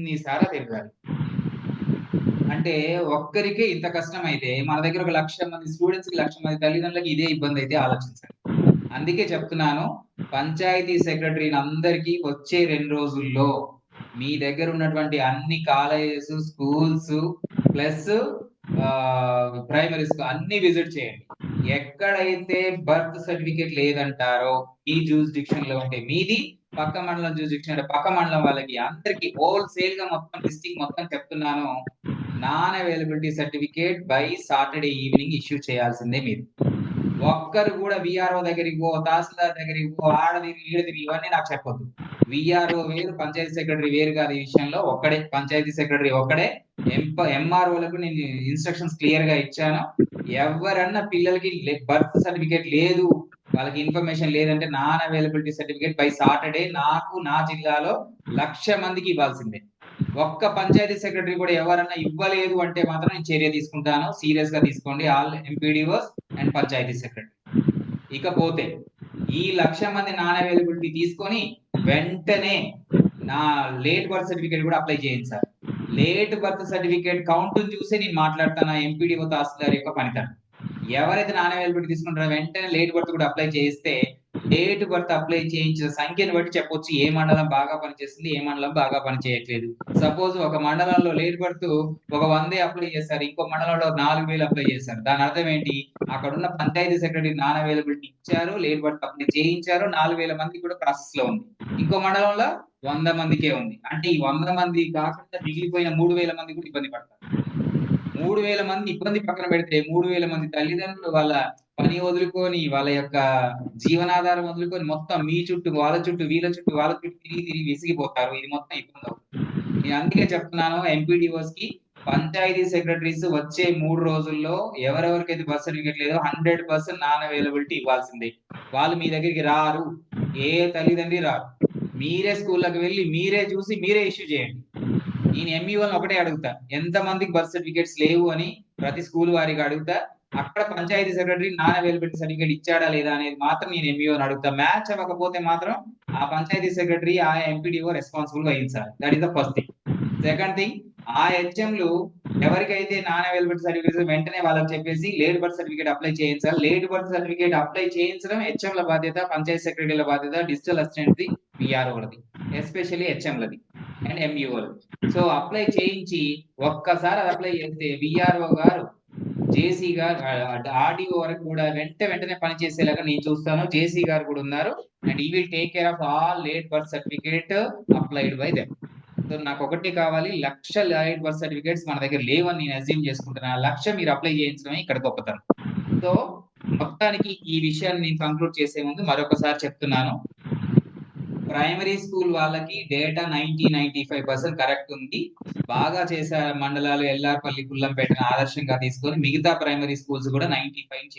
ఇన్నిసార్లు తిరగాలి. అంటే ఒక్కరికే ఇంత కష్టం అయితే మన దగ్గర ఒక లక్ష మంది స్టూడెంట్స్‌కి లక్ష మంది తల్లిదండ్రులకి ఇదే ఇబ్బందయితే ఆలోచించండి. అందుకే చెప్తున్నాను పంచాయతీ సెక్రటరీలందరికీ వచ్చే రెండు రోజుల్లో మీ దగ్గర ఉన్నటువంటి అన్ని colleges, schools plus primary school అన్ని విజిట్ చేయండి. ఎక్కడైతే బర్త్ సర్టిఫికేట్ లేదంటారో ఈ జ్యూరిస్డిక్షన్‌లో ఉంటే మీది, పక్క మండలం చూసి అంటే పక్క మండలం వాళ్ళకి అందరికి హోల్‌సేల్‌గా మొత్తం డిస్ట్రిక్ట్ మొత్తం చెప్తున్నాను. Non availability certificate by Saturday evening issue చేయాల్సిందే మీరు. ఒక్కరు కూడా విఆర్ఓ దగ్గరికి పో, తహసీల్దార్ దగ్గరికి పో, ఆడ తిరిగి, ఈడ తిరిగి ఇవన్నీ నాకు చెప్పొద్దు. విఆర్ఓ వేరు, పంచాయతీ సెక్రటరీ వేరు కాదు ఈ విషయంలో. ఒక్కడే పంచాయతీ సెక్రటరీ ఒక్కడే. ఎంఆర్‌ఓలకు నేను ఇన్‌స్ట్రక్షన్స్ క్లియర్గా ఇచ్చాను. ఎవరన్నా పిల్లలకి లే బర్త్ సర్టిఫికేట్ లేదు, వాళ్ళకి ఇన్ఫర్మేషన్ లేదంటే non availability certificate by Saturday నాకు నా జిల్లాలో లక్ష మందికి ఇవ్వాల్సిందే. ఒక్క పంచాయతీ సెక్రటరీ కూడా ఎవరన్నా ఇవ్వలేదు అంటే మాత్రం నేను చర్య తీసుకుంటాను. సీరియస్గా తీసుకోండి all MPDOs and panchayat secretary. ఇకపోతే ఈ లక్ష మంది నాన్ అవైలబిలిటీ తీసుకొని వెంటనే నా లేట్ బర్త్ సర్టిఫికేట్ కూడా అప్లై చేయండి sir late birth certificate count చూసే నేను మాట్లాడతాను. ఎంపీడీఓ, తహసీల్దార్ యొక్క పనితనం. ఎవరైతే నాన్ అవైలబిలిటీ తీసుకుంటారో వెంటనే లేట్ బర్త్ కూడా అప్లై చేస్తే డేట్ బర్త్ అప్లై చేయించిన సంఖ్యను బట్టి చెప్పొచ్చు ఏ మండలం బాగా పనిచేస్తుంది, ఏ మండలం బాగా పని చేయట్లేదు. సపోజ్ ఒక మండలంలో లేట్ బర్త్ ఒక వందే అప్లై చేశారు. ఇంకో మండలంలో 4,000 అప్లై చేశారు. దాని అర్థం ఏంటి? అక్కడున్న పంచాయతీ సెక్రటరీ నాన్ అవైలబిలిటీ ఇచ్చారు, లేట్ బర్త్ అప్లై చేయించారు. 4,000 మందికి కూడా ప్రాసెస్‌లో ఉంది. ఇంకో మండలంలో వంద మందికే ఉంది. అంటే ఈ వంద మంది కాకుండా మిగిలిపోయిన 3,000 మంది కూడా ఇబ్బంది పడతారు. మూడు వేల మంది ఇబ్బంది పక్కన పెడితే మూడు వేల మంది తల్లిదండ్రులు వాళ్ళ పని వదులుకొని, వాళ్ళ యొక్క జీవనాధారం వదులుకొని మొత్తం మీ చుట్టూ, వాళ్ళ చుట్టూ, వీళ్ళ చుట్టూ, వాళ్ళ చుట్టూ తిరిగి తిరిగి విసిగిపోతారు. ఇది మొత్తం ఇబ్బందవుతుంది. నేను అందుకే చెప్తున్నాను ఎంపీడీఓస్‌కి పంచాయతీ సెక్రటరీస్ వచ్చే మూడు రోజుల్లో ఎవరెవరికైతే బస్ సర్టిఫికేట్ లేదో 100% నాన్ అవైలబిలిటీ ఇవ్వాల్సిందే. వాళ్ళు మీ దగ్గరికి రారు. ఏ తల్లిదండ్రి రారు. మీరే స్కూళ్ళకి వెళ్ళి మీరే చూసి, మీరే ఇష్యూ చేయండి. నేను ఎంఈఓని ఒకటే అడుగుతా. ఎంత మందికి బర్త్ సర్టిఫికేట్స్ లేవు అని ప్రతి స్కూల్ వారికి అడుగుతా. అక్కడ panchayat secretary non availability certificate ఇచ్చాడా లేదా అనేది మాత్రం నేను ఎంఈఓని అడుగుతా. మ్యాచ్ అవ్వకపోతే మాత్రం ఆ పంచాయతీ సెక్రటరీ, ఆ ఎంపీడీఓ రెస్పాన్సిబుల్ వహించాలి. That is the first thing. Second thing ఆ హెచ్ఎంలు ఎవరికైతే నాన్ అవైలబిలిటీ సర్టిఫికేట్స్ వెంటనే వాళ్ళకి చెప్పేసి లేట్ బర్త్ సర్టిఫికేట్ అప్లై చేయించాలి. లేట్ బర్త్ సర్టిఫికేట్ అప్లై చేయించడం హెచ్ఎంల బాధ్యత, పంచాయతీ సెక్రటరీల బాధ్యత, డిజిటల్ అసిస్టెంట్‌ది, పిఆర్ఓలది ఎస్పెషల్లీ హెచ్ఎంలది అండ్ ఎంఈఓలది. సో అప్లై చేయించి ఒక్కసారి అది అప్లై చేస్తే విఆర్ఓ గారు, జేసీ గారు ఆర్‌డీఓ వరకు కూడా వెంట వెంటనే పని చేసేలాగా నేను చూస్తాను. జేసీ గారు కూడా ఉన్నారు. And we will take care of all late birth certificate applied by them. So నాకు ఒకటి కావాలి లక్ష లేట్ బర్త్ సర్టిఫికేట్స్ మన దగ్గర లేవని నేను అజ్యూమ్ చేసుకుంటున్నా. లక్ష మీరు అప్లై చేయించడమే ఇక్కడ గొప్పతనం. సో మొత్తానికి ఈ విషయాన్ని నేను కంక్లూడ్ చేసే ముందు మరొకసారి చెప్తున్నాను. ప్రైమరీ స్కూల్ వాళ్ళకి డేటా 90, 95% కరెక్ట్ ఉంది. బాగా చేసే మండలాలు ఎల్లార్పల్లి, పుల్లంపేటని ఆదర్శంగా తీసుకొని మిగతా ప్రైమరీ స్కూల్స్ కూడా 95 చే